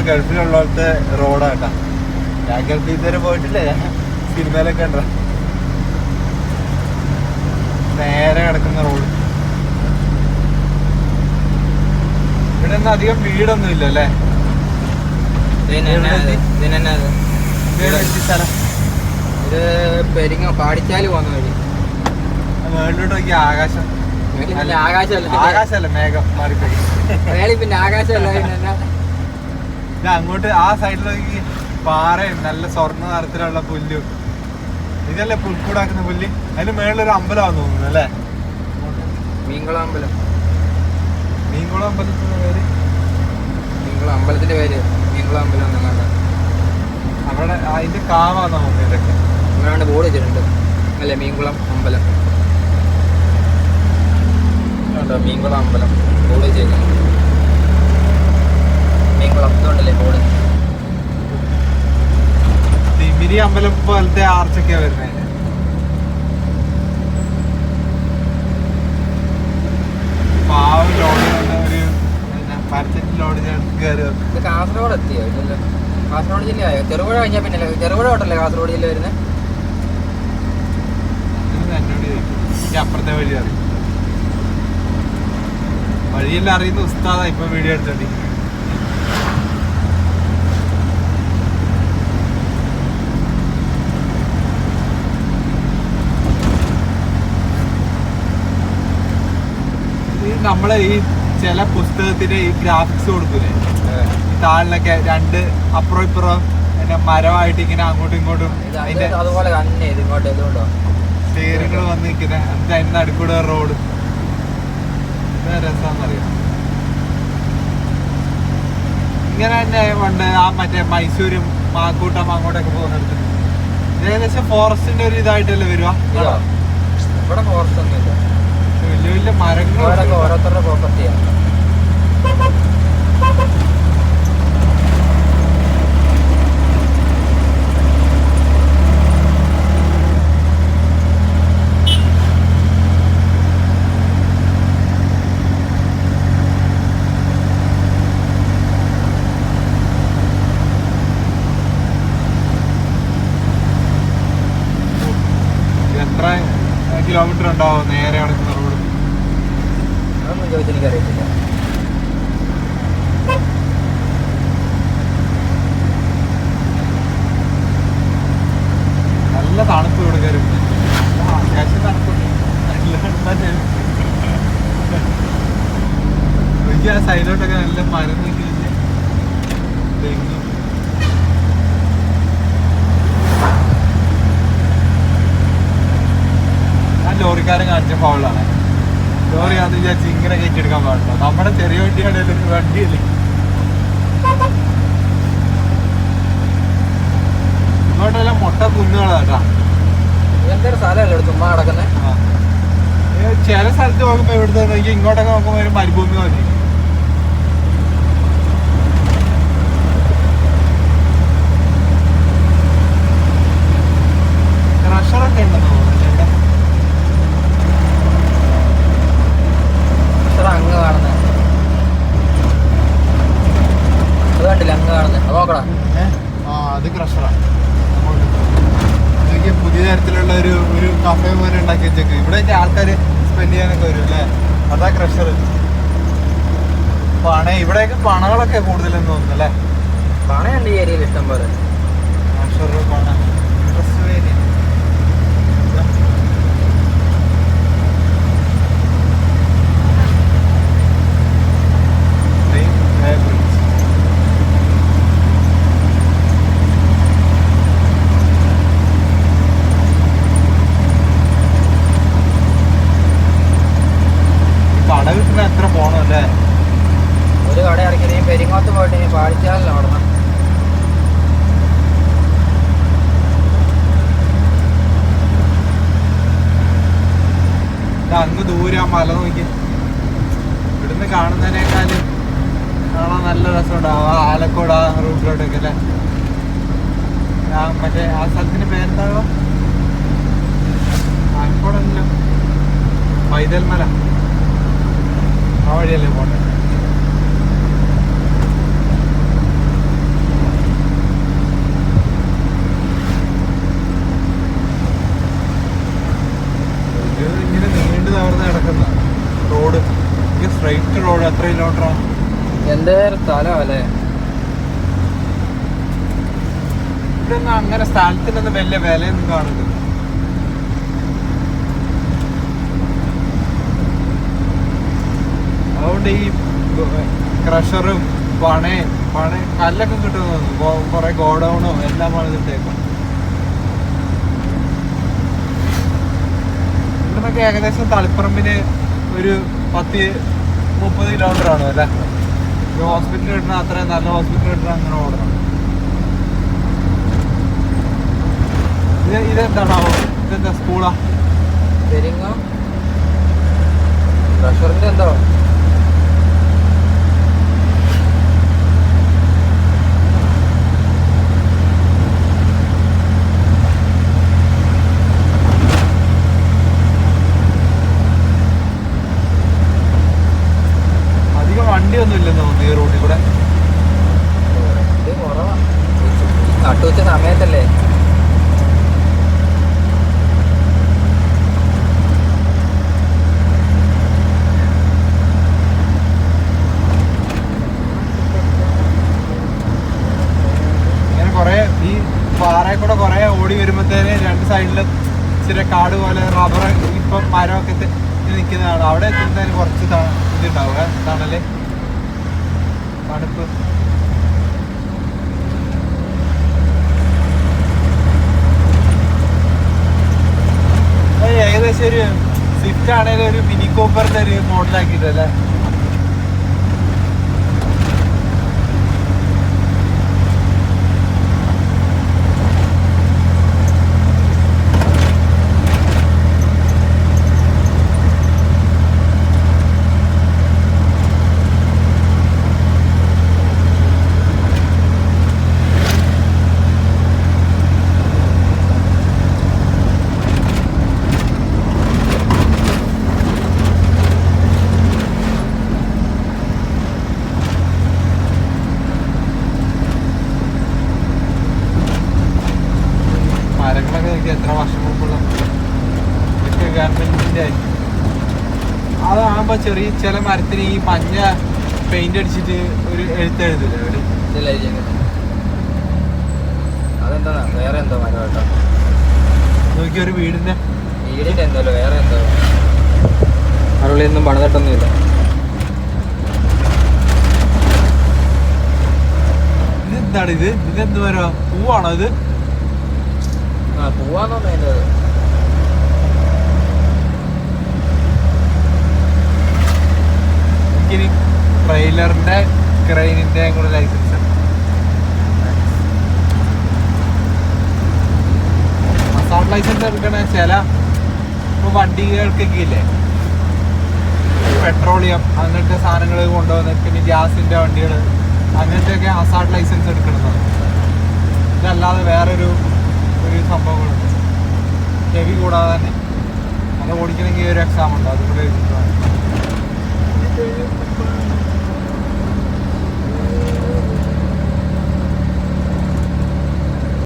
നമ്മുടെ ഗൾഫിലുള്ളത്തെ റോഡാട്ടാ. ഞാൻ ഗൾഫിൽ ഇതുവരെ പോയിട്ടില്ലേ സിനിമയിലൊക്കെ ഉണ്ടോ നേരെ കിടക്കുന്ന റോഡ്. ഇവിടെ ഒന്നും അധികം വീടൊന്നും ഇല്ല അല്ലേ ഇത്? പെരിങ്ങ പാടിച്ചാൽ പോകുന്ന വഴി. മേളിലോട്ട് നോക്കി ആകാശം. ആകാശമല്ല? ആകാശമല്ല മേഘം മാറിപ്പോയി. പിന്നെ ആകാശമല്ല? ഇത് അങ്ങോട്ട് ആ സൈഡിലേക്ക് പാറയും നല്ല സ്വർണ നിറത്തിലുള്ള പുല്ലും. ഇതല്ലേ പുൽക്കൂടാക്കുന്ന പുല്ല്? അതിന് മേളിലൊരു അമ്പലമാണെന്ന് തോന്നുന്നു അല്ലേ? മീൻകുളം അമ്പലം മീൻകുളം അമ്പലത്തിന്റെ പേര്? മീൻകുളം അമ്പലത്തിന്റെ പേര്. മീൻകുളം അമ്പലം എന്നങ്ങാണ്ട് അവിടെ അതിന്റെ കാവാന്ന് തോന്നുന്നു ഇതൊക്കെ. അങ്ങനെയാണ്ട് ബോർഡ് വെച്ചിട്ടുണ്ട്. അല്ലേ മീൻകുളം അമ്പലം. മീൻകുളം അമ്പലം ബോർഡ് വെച്ചേക്കുന്നു ബോർഡ് തിമിരി അമ്പലം പോലത്തെ ആർച്ചൊക്കെയാ വരുന്നത് പാവം ലോഡ് ഒരു പരച്ചറ്റ് ലോഡ് കയറി ഇത് കാസർഗോഡ് എത്തിയോ? ഇല്ലല്ലോ. കാസർഗോഡ് ജില്ലയായോ? ചെറുപുഴ കഴിഞ്ഞാൽ പിന്നെ ചെറുപുഴ തൊട്ടല്ലേ കാസർഗോഡ് ജില്ല വരുന്നത് അപ്പുറത്തെ വഴി അറിയും വഴിയെല്ലാം അറിയുന്ന ഉസ്താദാ ഇപ്പൊ വീഡിയോ എടുത്തോണ്ടിരിക്കുന്നത് ഈ നമ്മളെ ഈ ചില പുസ്തകത്തിന്റെ ഈ ഗ്രാഫിക്സ് കൊടുക്കൂലേ? ഈ താളിലൊക്കെ രണ്ട് അപ്പുറം ഇപ്പുറം പിന്നെ മരമായിട്ട് ഇങ്ങനെ അങ്ങോട്ടും ഇങ്ങോട്ടും അതിന്റെ അതുപോലെ തന്നെ ഇതിങ്ങോട്ട് ഇതുകൊണ്ടോ വന്ന് നിൽക്കുന്ന എന്നിട്ട് അതിന്റെ നടുക്കൂടെ റോഡ്. രസാന്നറിയാം? ഇങ്ങനെ തന്നെ ഉണ്ട് ആ മറ്റേ മൈസൂരും മാക്കൂട്ടം അങ്ങോട്ടൊക്കെ പോകുന്നിടത്ത്. ഏകദേശം ഫോറസ്റ്റിന്റെ ഒരു ഇതായിട്ടല്ലേ വരുവാ ഇവിടെ ഫോറസ്റ്റ് ഒന്നും മരങ്ങൾ ഇവിടെയൊക്കെ ഓരോരുത്തരുടെ പ്രോപ്പർട്ടിയാണ് എത്ര കിലോമീറ്റർ ഉണ്ടാവും നേരെ കിടക്കുന്ന അതൊന്നും ചോദിച്ചാൽ എനിക്കറിയത്തില്ല നല്ല തണുപ്പ് ഇവിടെ കയറും അത്യാവശ്യം തണുപ്പുണ്ട്. എനിക്ക് ആ സൈഡിലോട്ടൊക്കെ നല്ല മരം നീക്കി തെങ്ങും. ഞാൻ ലോറിക്കാരൻ കാണിച്ച ഫൗളാണ് ലോറി അത് വിചാരിച്ച് ഇങ്ങനെ കയറ്റിയെടുക്കാൻ പാടില്ല. നമ്മുടെ ചെറിയ വണ്ടിയാണേലും ഒരു വണ്ടിയല്ലേ? ഇങ്ങോട്ടെല്ലാം മുട്ട കുന്നുകളാട്ടാ എന്തൊരു സ്ഥലമല്ലേ ചുമ്മാ കിടക്കുന്നത് ചില സ്ഥലത്ത് നോക്കുമ്പോ ഇവിടുത്തെ നോക്കി ഇങ്ങോട്ടൊക്കെ നോക്കുമ്പോ ഒരു മരുഭൂമി മതി ക്രഷറൊക്കെ ഉണ്ടെന്ന് തോന്നുന്നു ഇവിടെ എത്ര അങ്ങ് കാണുന്നത് അത് കണ്ടില്ല അങ്ങ് കാണുന്നത് അത് നോക്കടാ ഏ? ആ അത് ക്രഷറാണ് ഇതൊക്കെ പുതിയ തരത്തിലുള്ള ഒരു ഒരു കഫേ പോലെ ഉണ്ടാക്കി വെച്ചേക്ക്. ഇവിടെയൊക്കെ ആൾക്കാർ സ്പെൻഡ് ചെയ്യാനൊക്കെ വരും അല്ലേ? അതാ ക്രഷർ പണ ഇവിടെയൊക്കെ പണകളൊക്കെ കൂടുതലെന്ന് തോന്നുന്നു അല്ലേ? പണയുണ്ട് ഈ ഏരിയയിൽ ഇഷ്ടം പോലെ. ക്രഷർ പണ. മല നോക്കി. ഇവിടുന്ന് കാണുന്നതിനേക്കാളും കാണാൻ നല്ല രസമുണ്ട്. ആ ആലക്കോട് ആ റൂട്ടിലോട്ടൊക്കെ അല്ലേ? മറ്റേ ആ സ്ഥലത്തിന്റെ പേരെന്താണോ ആലക്കോടല്ലോ. പൈതൽ മല. ആ വഴിയല്ലേ പോട്ടെ ഒരു തകർന്ന് കിടക്കുന്ന റോഡ്. സ്ട്രൈറ്റ് റോഡ് എത്ര കിലോമീറ്ററാണ് എന്റെ സ്ഥലമല്ലേ ഇവിടെയൊന്നും അങ്ങനെ സ്ഥലത്തിനൊന്നും വലിയ വിലയൊന്നും കാണുന്നില്ല അതുകൊണ്ട് ഈ ക്രഷറും പണയും പണയും കല്ലൊക്കെ കിട്ടുന്നു കുറേ ഗോഡൗണും എല്ലാം പണിതിട്ടേക്കും ഇവിടുന്നൊക്കെ ഏകദേശം തളിപ്പറമ്പിന് ഒരു പത്ത് മുപ്പത് കിലോമീറ്റർ ആണ് അല്ലേ? ഒരു ഹോസ്പിറ്റൽ കിട്ടണ അത്രയും നല്ല ഹോസ്പിറ്റൽ കിട്ടണ അങ്ങനെ ഓടണം ഇത് ഇതെന്താണോ? ഇതെന്താ സ്കൂളാ എന്തോ അധികം വണ്ടിയൊന്നും ഇല്ലെന്ന് തോന്നുന്നു ഈ റോഡിൽ കൂടെ ഇത് കുറവാ നട്ടുവച്ച സമയത്തല്ലേ? ഈ പാറയിൽ കൂടെ കുറെ ഓടി വരുമ്പോഴത്തേന് രണ്ട് സൈഡിലും ഇച്ചിരി കാട് പോലെ റബ്ബർ ഇപ്പം മരമൊക്കെ നിൽക്കുന്നതാണ്. അവിടെ എത്തുന്നതിന് കുറച്ച് ഇതുണ്ടാവുക തണൽ. തണുപ്പ്. ഒരു സ്വിഫ്റ്റ് ആണെങ്കിലും ഒരു മിനി കോപ്പറിന്റെ ഒരു മോഡലാക്കിയിട്ടല്ലേ ചെറിയ ചില മരത്തിന് ഈ മഞ്ഞ പെയിന്റ് അടിച്ചിട്ട് ഒരു എഴുത്ത് എഴുതില്ല അവർ? അതെന്താണ് വേറെ എന്തോ മരം കേട്ടോ. നോക്കി ഒരു വീടിന്റെ വീടിന്റെ എന്തോ വേറെ എന്തോ. മറുപടിയൊന്നും പണിതിട്ടൊന്നുമില്ല. ഇതെന്താണ് ഇത്? ഇതെന്ത് മരോ? പൂവാണോ ഇത്? ആ പൂവാണോ അതിന്റെ എനിക്കിനി ട്രെയിലറിന്റെ ക്രെയിനിന്റെ കൂടെ ലൈസൻസ് അസാൾട്ട് ലൈസൻസ് എടുക്കണ ചില ഇപ്പൊ വണ്ടികൾക്കൊക്കെ പെട്രോളിയം അങ്ങനത്തെ സാധനങ്ങൾ കൊണ്ടുവന്ന് പിന്നെ ഗ്യാസിന്റെ വണ്ടികൾ അങ്ങനത്തെയൊക്കെ അസാൾട്ട് ലൈസൻസ് എടുക്കണമെന്നാണ് ഇതല്ലാതെ വേറൊരു ഒരു സംഭവങ്ങളുണ്ട്. ഹെവി കൂടാതെ തന്നെ. അത് ഓടിക്കണമെങ്കിൽ ഒരു എക്സാം ഉണ്ട്. അതുകൂടെ Thank you.